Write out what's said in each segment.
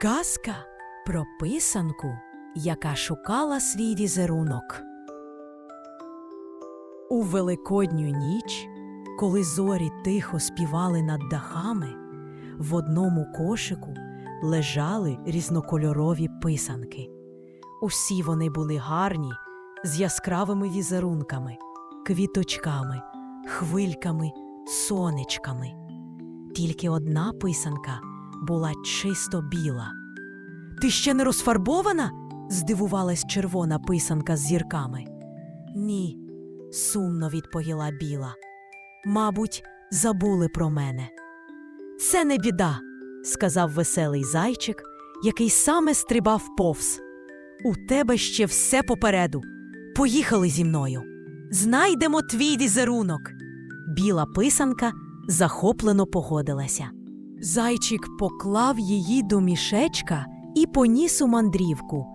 Казка про писанку, яка шукала свій візерунок. У великодню ніч, коли зорі тихо співали над дахами, в одному кошику лежали різнокольорові писанки. Усі вони були гарні, з яскравими візерунками, квіточками, хвильками, сонечками. Тільки одна писанка була чисто біла. Ти ще не розфарбована? здивувалась червона писанка з зірками. Ні, сумно відповіла біла. Мабуть, забули про мене. Це не біда, сказав веселий зайчик, який саме стрибав повз. У тебе ще все попереду. Поїхали зі мною. Знайдемо твій візерунок. Біла писанка захоплено погодилася. Зайчик поклав її до мішечка і поніс у мандрівку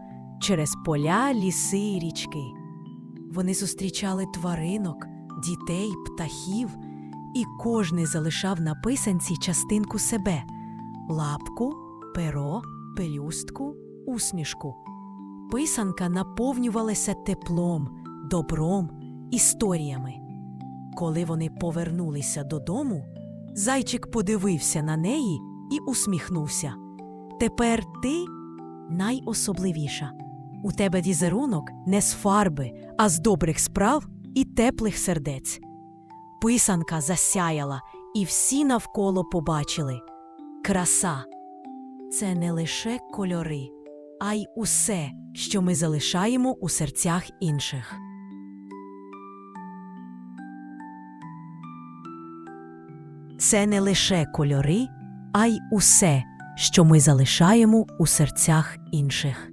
через поля, ліси й річки. Вони зустрічали тваринок, дітей, птахів, і кожний залишав на писанці частинку себе лапку, перо, пелюстку, усмішку. Писанка наповнювалася теплом, добром, історіями. Коли вони повернулися додому, зайчик подивився на неї і усміхнувся. Тепер ти найособливіша. У тебе візерунок не з фарби, а з добрих справ і теплих сердець. Писанка засяяла, і всі навколо побачили краса це не лише кольори, а й усе, що ми залишаємо у серцях інших. Це не лише кольори, а й усе, що ми залишаємо у серцях інших.